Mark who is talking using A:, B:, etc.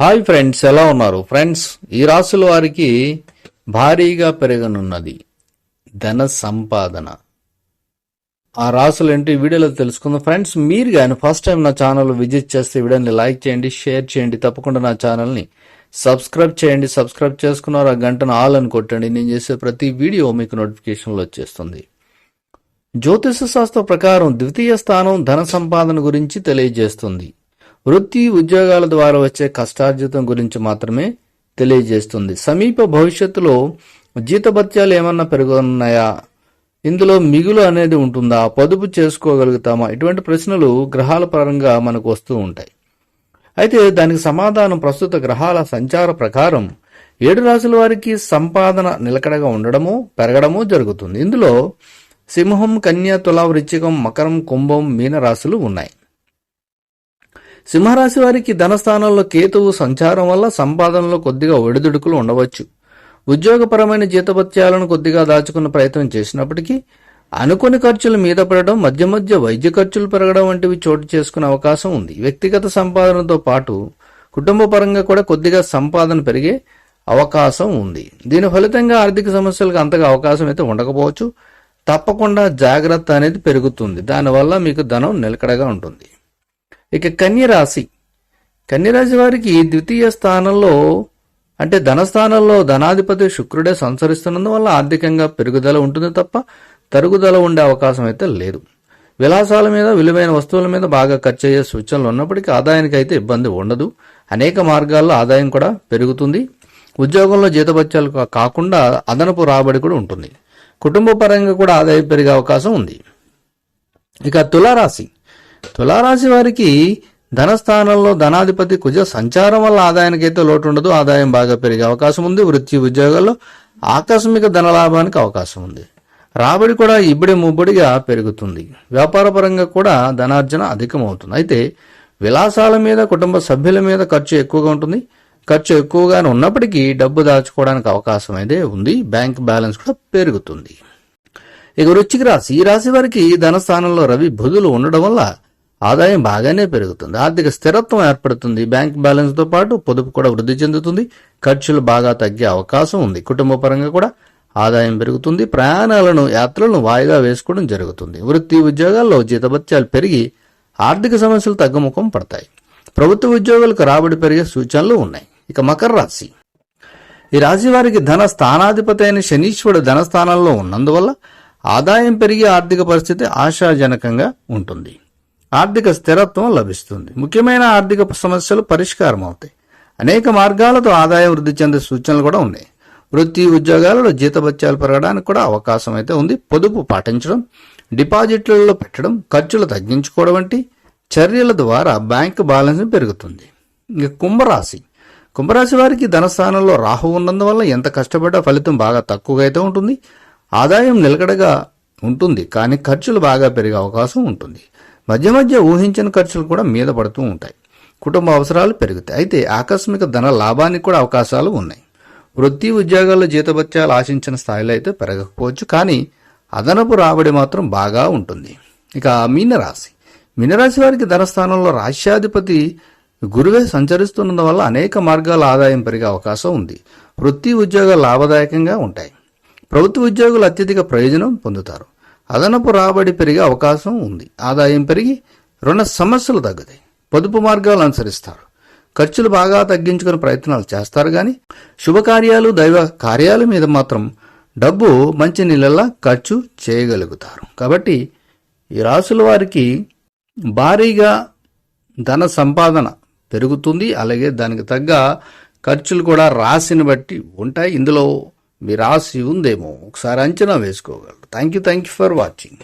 A: Hi friends ఎలా ఉన్నారు? Friends ఈ రాసుల వారికి భారీగా పెరగనున్నది ధన సంపాదన. ఆ రాసులు ఏంటి? వీడియోలో తెలుసుకుందాం. ఫ్రెండ్స్ మీరు కానీ ఫస్ట్ టైం నా ఛానల్ విజిట్ చేస్తే వీడియోని లైక్ చేయండి షేర్ చేయండి తప్పకుండా నా ఛానల్ని సబ్స్క్రైబ్ చేయండి. సబ్స్క్రైబ్ చేసుకున్నారు ఆ గంటను ఆల్ అని కొట్టండి. నేను చేసే ప్రతి వీడియో మీకు నోటిఫికేషన్లో వచ్చేస్తుంది. జ్యోతిష శాస్త్ర ప్రకారం ద్వితీయ స్థానం ధన సంపాదన గురించి తెలియజేస్తుంది. వృత్తి ఉద్యోగాల ద్వారా వచ్చే కష్టార్జితం గురించి మాత్రమే తెలియజేస్తుంది. సమీప భవిష్యత్తులో జీతభత్యాలు ఏమన్నా పెరుగున్నాయా ఇందులో మిగులు అనేది ఉంటుందా? పొదుపు చేసుకోగలుగుతామా? ఇటువంటి ప్రశ్నలు గ్రహాల పరంగా మనకు వస్తూ ఉంటాయి. అయితే దానికి సమాధానం ప్రస్తుత గ్రహాల సంచార ప్రకారం ఏడు రాశుల వారికి సంపాదన నిలకడగా ఉండడము పెరగడము జరుగుతుంది. ఇందులో సింహం కన్య తుల వృశ్చికం మకరం కుంభం మీనరాశులు ఉన్నాయి. సింహరాశి వారికి ధనస్థానంలో కేతువు సంచారం వల్ల సంపాదనలో కొద్దిగా ఒడిదుడుకులు ఉండవచ్చు. ఉద్యోగపరమైన జీతభత్యాలను కొద్దిగా దాచుకున్న ప్రయత్నం చేసినప్పటికీ అనుకోని ఖర్చులు మీద పడడం మధ్య మధ్య వైద్య ఖర్చులు పెరగడం వంటివి చోటు చేసుకునే అవకాశం ఉంది. వ్యక్తిగత సంపాదనతో పాటు కుటుంబ పరంగా కూడా కొద్దిగా సంపాదన పెరిగే అవకాశం ఉంది. దీని ఫలితంగా ఆర్థిక సమస్యలకు అంతగా అవకాశం అయితే ఉండకపోవచ్చు. తప్పకుండా జాగ్రత్త అనేది పెరుగుతుంది. దానివల్ల మీకు ధనం నిలకడగా ఉంటుంది. ఇక కన్యరాశి. కన్యరాశి వారికి ద్వితీయ స్థానంలో అంటే ధనస్థానంలో ధనాధిపతి శుక్రుడే సంచరిస్తున్నందువల్ల ఆర్థికంగా పెరుగుదల ఉంటుంది తప్ప తరుగుదల ఉండే అవకాశం అయితే లేదు. విలాసాల మీద విలువైన వస్తువుల మీద బాగా ఖర్చు అయ్యే సూచనలు ఉన్నప్పటికీ ఆదాయానికి అయితే ఇబ్బంది ఉండదు. అనేక మార్గాల్లో ఆదాయం కూడా పెరుగుతుంది. ఉద్యోగంలో జీతభత్యాలు కాకుండా అదనపు రాబడి కూడా ఉంటుంది. కుటుంబ పరంగా కూడా ఆదాయం పెరిగే అవకాశం ఉంది. ఇక తులారాశి. తులారాశి వారికి ధనస్థానంలో ధనాధిపతి కుజ సంచారం వల్ల ఆదాయానికైతే లోటు ఉండదు ఆదాయం బాగా పెరిగే అవకాశం ఉంది. వృత్తి ఉద్యోగాల్లో ఆకస్మిక ధనలాభానికి అవకాశం ఉంది. రాబడి కూడా ఇబ్బడి ముబ్బడిగా పెరుగుతుంది. వ్యాపారపరంగా కూడా ధనార్జన అధికమవుతుంది. అయితే విలాసాల మీద కుటుంబ సభ్యుల మీద ఖర్చు ఎక్కువగా ఉంటుంది. ఖర్చు ఎక్కువగానే ఉన్నప్పటికీ డబ్బు దాచుకోవడానికి అవకాశం అయితే ఉంది. బ్యాంక్ బ్యాలెన్స్ కూడా పెరుగుతుంది. ఇక వృచ్చిక రాశి ఈ రాశి వారికి ధనస్థానంలో రవి బుధులు ఉండడం వల్ల ఆదాయం బాగానే పెరుగుతుంది. ఆర్థిక స్థిరత్వం ఏర్పడుతుంది. బ్యాంక్ బ్యాలెన్స్తో పాటు పొదుపు కూడా వృద్ధి చెందుతుంది. ఖర్చులు బాగా తగ్గే అవకాశం ఉంది. కుటుంబ పరంగా కూడా ఆదాయం పెరుగుతుంది. ప్రయాణాలను యాత్రలను వాయిదా వేసుకోవడం జరుగుతుంది. వృత్తి ఉద్యోగాల్లో జీతభత్యాలు పెరిగి ఆర్థిక సమస్యలు తగ్గుముఖం పడతాయి. ప్రభుత్వ ఉద్యోగులకు రాబడి పెరిగే సూచనలు ఉన్నాయి. ఇక మకర రాశి. ఈ రాశి వారికి ధన స్థానాధిపతి అయిన శనీశ్వరుడు ధనస్థానంలో ఉన్నందువల్ల ఆదాయం పెరిగి ఆర్థిక పరిస్థితి ఆశాజనకంగా ఉంటుంది. ఆర్థిక స్థిరత్వం లభిస్తుంది. ముఖ్యమైన ఆర్థిక సమస్యలు పరిష్కారం అవుతాయి. అనేక మార్గాలతో ఆదాయం వృద్ధి చెందే సూచనలు కూడా ఉన్నాయి. వృత్తి ఉద్యోగాలలో జీతభత్యాలు పెరగడానికి కూడా అవకాశం అయితే ఉంది. పొదుపు పాటించడం డిపాజిట్లలో పెట్టడం ఖర్చులు తగ్గించుకోవడం వంటి చర్యల ద్వారా బ్యాంక్ బ్యాలెన్స్ పెరుగుతుంది. ఇక కుంభరాశి. కుంభరాశి వారికి ధనస్థానంలో రాహు ఉన్నందువల్ల ఎంత కష్టపడ్డా ఫలితం బాగా తక్కువగా అయితే ఉంటుంది. ఆదాయం నిలకడగా ఉంటుంది కానీ ఖర్చులు బాగా పెరిగే అవకాశం ఉంటుంది. మధ్య మధ్య ఊహించిన ఖర్చులు కూడా మీద పడుతూ ఉంటాయి. కుటుంబ అవసరాలు పెరుగుతాయి. అయితే ఆకస్మిక ధన లాభానికి కూడా అవకాశాలు ఉన్నాయి. వృత్తి ఉద్యోగాల్లో జీతభత్యాలు ఆశించిన స్థాయిలో అయితే పెరగకపోవచ్చు కానీ అదనపు రాబడి మాత్రం బాగా ఉంటుంది. ఇక మీనరాశి. మీనరాశి వారికి ధనస్థానంలో రాశ్యాధిపతి గురువే సంచరిస్తున్నందువల్ల అనేక మార్గాల ఆదాయం పెరిగే అవకాశం ఉంది. వృత్తి ఉద్యోగాలు లాభదాయకంగా ఉంటాయి. ప్రభుత్వ ఉద్యోగులు అత్యధిక ప్రయోజనం పొందుతారు. అదనపు రాబడి పెరిగే అవకాశం ఉంది. ఆదాయం పెరిగి రుణ సమస్యలు తగ్గుతాయి. పొదుపు మార్గాలు అనుసరిస్తారు. ఖర్చులు బాగా తగ్గించుకునే ప్రయత్నాలు చేస్తారు కానీ శుభకార్యాలు దైవ కార్యాల మీద మాత్రం డబ్బు మంచి నీళ్ళలా ఖర్చు చేయగలుగుతారు. కాబట్టి ఈ రాసుల వారికి భారీగా ధన సంపాదన పెరుగుతుంది. అలాగే దానికి తగ్గ ఖర్చులు కూడా రాశిని బట్టి ఉంటాయి. ఇందులో మీ రాశి ఉందేమో ఒకసారి అంచనా వేసుకోగలరు. Thank you thank you for watching